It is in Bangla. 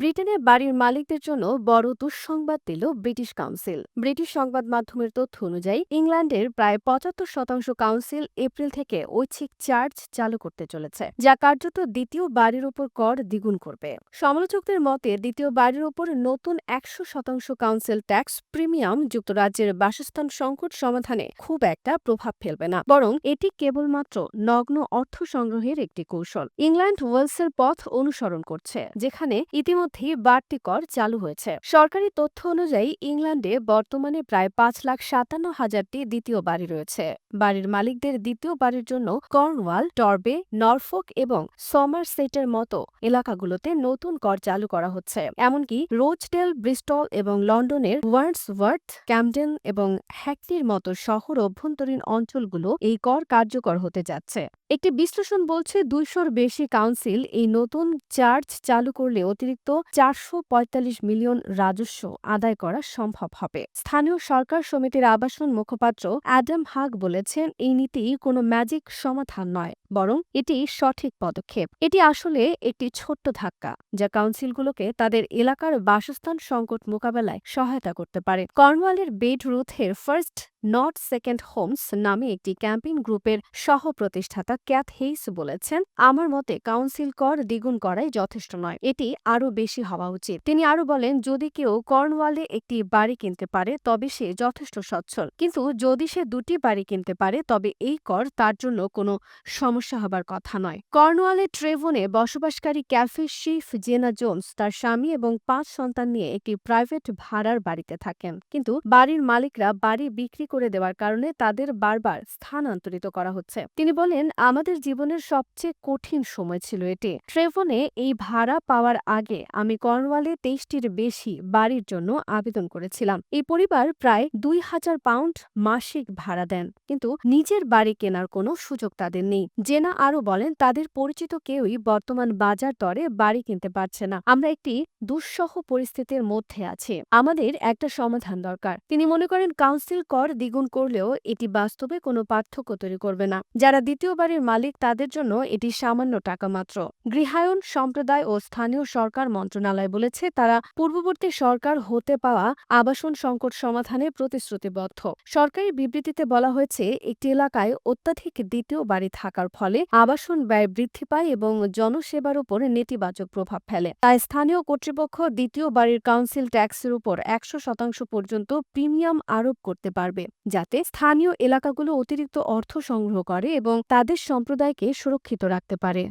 ব্রিটেনে বাড়ির মালিকদের জন্য বড় দুঃসংবাদ দিল ব্রিটিশ কাউন্সিল। ব্রিটিশ সংবাদ মাধ্যমের তথ্য অনুযায়ী, ইংল্যান্ডের প্রায় পঁচাত্তর শতাংশ কাউন্সিল এপ্রিল থেকে ঐচ্ছিক চার্জ চালু করতে চলেছে, যা কার্যত দ্বিতীয় বাড়ির উপর কর দ্বিগুণ করবে। সমালোচকদের মতে, দ্বিতীয় বাড়ির উপর নতুন একশো শতাংশ কাউন্সিল ট্যাক্স প্রিমিয়াম যুক্তরাজ্যের বাসস্থান সংকট সমাধানে খুব একটা প্রভাব ফেলবে না, বরং এটি কেবলমাত্র নগ্ন অর্থ সংগ্রহের একটি কৌশল। ইংল্যান্ড ওয়েলসের পথ অনুসরণ করছে, যেখানে ইতিমধ্যেই বাড়তি কর চালু হয়েছে। সরকারি তথ্য অনুযায়ী ইংল্যান্ডে বর্তমানে প্রায় পাঁচ লাখ সাতান্ন হাজারটি দ্বিতীয় বাড়ি রয়েছে। বাড়ির মালিকদের দ্বিতীয় বাড়ির জন্য কর্নওয়াল, টর্বে, নরফোক এবং সমারসেটের মতো এলাকাগুলোতে নতুন কর চালু করা হচ্ছে। এমনকি রোজডেল ব্রিস্টল এবং লন্ডনের ওয়ার্ডসওয়ার্থ ক্যামডেন এবং হ্যাকনির মতো শহর অভ্যন্তরীণ অঞ্চলগুলো এই কর কার্যকর হতে যাচ্ছে। একটি বিশ্লেষণ বলছে দুইশোর বেশি কাউন্সিল এই নতুন চার্জ চালু করলে অতিরিক্ত চারশো পঁয়তাল্লিশ মিলিয়ন রাজস্ব আদায় করা সম্ভব হবে। স্থানীয় সরকার সমিতির আবাসন মুখপাত্র অ্যাডাম হাগ বলেছেন, এই নীতি কোনো ম্যাজিক সমাধান নয়, বরং এটি সঠিক পদক্ষেপ। এটি আসলে একটি ছোট্ট ধাক্কা, যা কাউন্সিলগুলোকে তাদের এলাকার বাসস্থান সংকট মোকাবেলায় সহায়তা করতে পারে। কর্নওয়ালের বেড রুথের ফার্স্ট নট সেকেন্ড হোমস নামে একটি ক্যাম্পিং গ্রুপের সহ প্রতিষ্ঠাতা ক্যাথ হেইস বলেছেন, আমার মতে কাউন্সিল কর দ্বিগুণ করাই যথেষ্ট নয়, এটি আরও বেশি হওয়া উচিত। তিনি আরও বলেন, যদি কেউ কর্নওয়ালে একটি বাড়ি কিনতে পারে, তবে সে যথেষ্ট সচ্ছল। কিন্তু যদি সে দুটি বাড়ি কিনতে পারে, তবে এই কর তার জন্য কোনো সমস্যা হবার কথা নয়। কর্নওয়ালে ট্রেভনে বসবাসকারী ক্যাফে শিফ জেনা জোনস তার স্বামী এবং পাঁচ সন্তান নিয়ে একটি প্রাইভেট ভাড়ার বাড়িতে থাকেন। কিন্তু বাড়ির মালিকরা বাড়ি বিক্রি করে দেওয়ার কারণে তাদের বারবার স্থানান্তরিত করা হচ্ছে। তিনি বলেন, আমাদের জীবনের সবচেয়ে কঠিন সময় ছিল এটি। ট্রেভনে এই ভাড়া পাওয়ার আগে আমি কর্নওয়ালে তেইশটির বেশি বাড়ির জন্য আবেদন করেছিলাম। এই পরিবার প্রায় দুই হাজার পাউন্ড মাসিক ভাড়া দেন। কিন্তু নিজের বাড়ি কেনার কোনো সুযোগ তাদের নেই। জেনা আরও বলেন, তাদের পরিচিত কেউই বর্তমান বাজার দরে বাড়ি কিনতে পারছে না। আমরা একটি দুঃসহ পরিস্থিতির মধ্যে আছি। আমাদের একটা সমাধান দরকার। তিনি মনে করেন, কাউন্সিল কর দ্বিগুণ করলেও এটি বাস্তবে কোনো পার্থক্য তৈরি করবে না। যারা দ্বিতীয় বাড়ির মালিক, তাদের জন্য এটি সামান্য টাকা মাত্র। গৃহায়ন সম্প্রদায় ও স্থানীয় সরকার মন্ত্রণালয় বলেছে, তারা পূর্ববর্তী সরকার হতে পাওয়া আবাসন সংকট সমাধানে প্রতিশ্রুতিবদ্ধ। সরকারি বিবৃতিতে বলা হয়েছে, একটি এলাকায় অত্যাধিক দ্বিতীয় বাড়ি থাকার ফলে আবাসন ব্যয় বৃদ্ধি পায় এবং জনসেবার উপর নেতিবাচক প্রভাব ফেলে। তাই স্থানীয় কর্তৃপক্ষ দ্বিতীয় বাড়ির কাউন্সিল ট্যাক্সের উপর একশো শতাংশ পর্যন্ত প্রিমিয়াম আরোপ করতে পারবে। যাতে স্থানীয় এলাকাগুলো অতিরিক্ত অর্থ সংগ্রহ করে এবং তাদের সম্প্রদায়কে সুরক্ষিত রাখতে পারে।